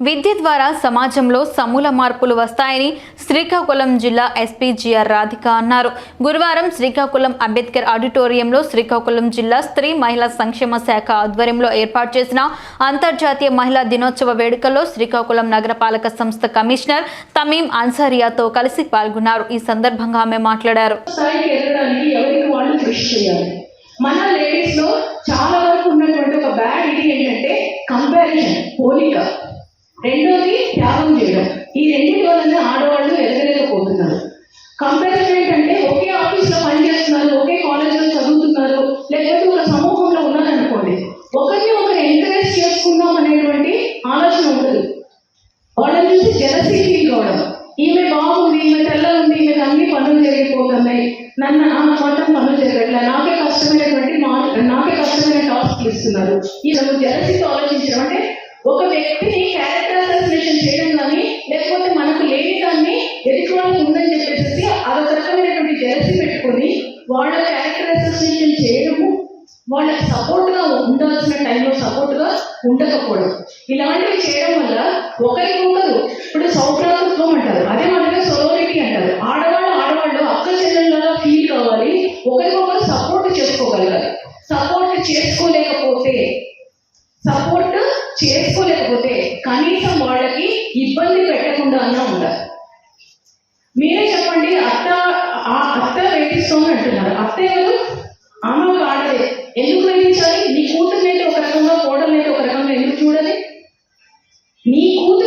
విద్య ద్వారా సమాజంలో సమూల మార్పులు వస్తాయని శ్రీకాకుళం జిల్లా ఎస్పీ జిఆర్ రాధిక అన్నారు. గురువారం శ్రీకాకుళం అంబేద్కర్ ఆడిటోరియంలో శ్రీకాకుళం జిల్లా స్త్రీ మహిళా సంక్షేమ శాఖ ఆధ్వర్యంలో ఏర్పాటు చేసిన అంతర్జాతీయ మహిళా దినోత్సవ వేడుకల్లో శ్రీకాకుళం నగరపాలక సంస్థ కమిషనర్ తమీం అన్సారియాతో కలిసి పాల్గొన్నారు. ఈ సందర్భంగా ఆమె మాట్లాడారు. మన లేడీస్లో చాలా వరకు ఉన్నటువంటి ఒక బ్యాడ్ ఇది ఏంటంటే కంపారిజన్ పోలిక. రెండోది త్యాగం చేయడం. ఈ రెండింటి వలన ఆడవాళ్ళు ఎదగలేకపోతున్నారు. కంపారిజన్ ఏంటంటే ఒకే ఆఫీస్లో పనిచేస్తున్నారు ఒకే కాలేజ్లో చదువుతున్నారు లేకపోతే ఒక సమూహంలో ఉన్నారనుకోండి. ఒకరిని ఒకరు ఎంకరేజ్ చేసుకుందాం అనేటువంటి ఆలోచన ఉండదు. వాళ్ళని చూసి జలసీ ఫీల్ కావడం. ఈమె బాగుంది ఈమె తెల్ల ఉంది ఈమె అన్ని పనులు జరిగిపోతున్నాయి నన్ను నా మాత్రం పనులు జరగట్లే నాకే కష్టమైనటువంటి నాకే కష్టమైన టాస్క్ ఇస్తున్నారు. ఈ జలసీతో ఆలోచించడం అంటే ఒక వ్యక్తిని క్యారెక్టర్ అసోసియేషన్ చేయడం కానీ లేకపోతే మనకు లేని దాన్ని ఎదుటి వాళ్ళకి ఉందని చెప్పేసి అదొక రకమైనటువంటి జలసీ పెట్టుకొని వాళ్ళ క్యారెక్టర్ అసోసియేషన్ చేయడము వాళ్ళకి సపోర్ట్గా ఉండాల్సిన టైంలో సపోర్ట్గా ఉండకపోవడం. ఇలాంటివి చేయడం వల్ల ఒకరికొకరు ఇప్పుడు సౌభ్రాతృత్వం అంటారు అదే మనగా సొలోరిటీ అంటారు. ఆడవాళ్ళు ఆడవాళ్ళు అక్క చెల్లెళ్ళలా ఫీల్ కావాలి ఒకరికొకరు సపోర్ట్ చేసుకోగలగాలి. సపోర్ట్ చేసుకోలేకపోతే సపోర్ట్ చేసుకోలేకపోతే కనీసం వాళ్ళకి ఇబ్బంది పెట్టకుండా అన్నా ఉండాలి. మీరే చెప్పండి అత్త ఆ అత్త వేధిస్తోంది అంటున్నారు. అత్త ఎవరు? ఆమె ఒక ఆడదే ఎందుకు వేధించాలి? నీ కూతురునైతే ఒక రకంగా కోడలైతే ఒక రకంగా ఎందుకు చూడాలి? నీ కూతురు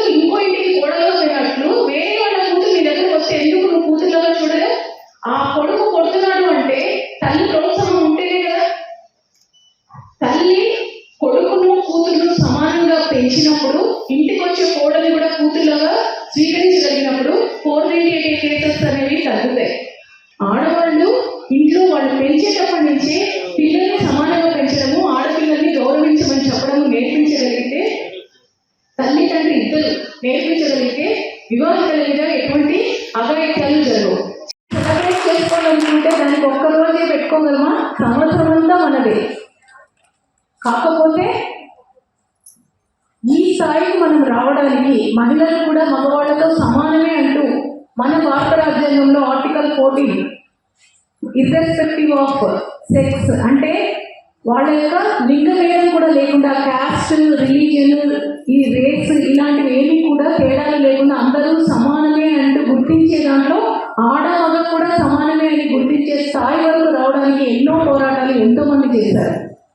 పెంచినప్పుడు ఇంటికి వచ్చే కోడలు కూడా కూతురులాగా స్వీకరించగలిగినప్పుడు ఫోర్ నైన్టీ ఎయిట్ కేసెస్ అనేవి తగ్గుతాయి. ఆడవాళ్ళు ఇంట్లో వాళ్ళు పెంచేటప్పటి నుంచే పిల్లల్ని సమానంగా పెంచడము ఆడపిల్లల్ని గౌరవించమని చెప్పడము నేర్పించగలిగితే తల్లి తండ్రి ఇద్దరు నేర్పించగలిగితే వివాహితల మీద ఎటువంటి అఘాయిత్యాలు జరగవు. సెలబ్రేట్ చేసుకోవాలనుకుంటే దానికి ఒక్క రోజే పెట్టుకోగలమా? సంవత్సరం అంతా మనదే. కాకపోతే ఈ స్థాయికి మనం రావడానికి మహిళలు కూడా మగవాళ్ళతో సమానమే అంటూ మన భారత రాజ్యాంగంలో article fourteen irrespective of sex అంటే వాళ్ళ యొక్క లింగ భేదం కూడా లేకుండా క్యాస్ట్ రిలీజియన్ ఈ రేట్స్ ఇలాంటివి ఏమీ కూడా తేడాలు లేకుండా అందరూ సమానమే అంటూ గుర్తించే దాంట్లో ఆడ మగ కూడా సమానమే అని గుర్తించే స్థాయి వరకు రావడానికి ఎన్నో పోరాటాలు ఎంతో మంది చేశారు.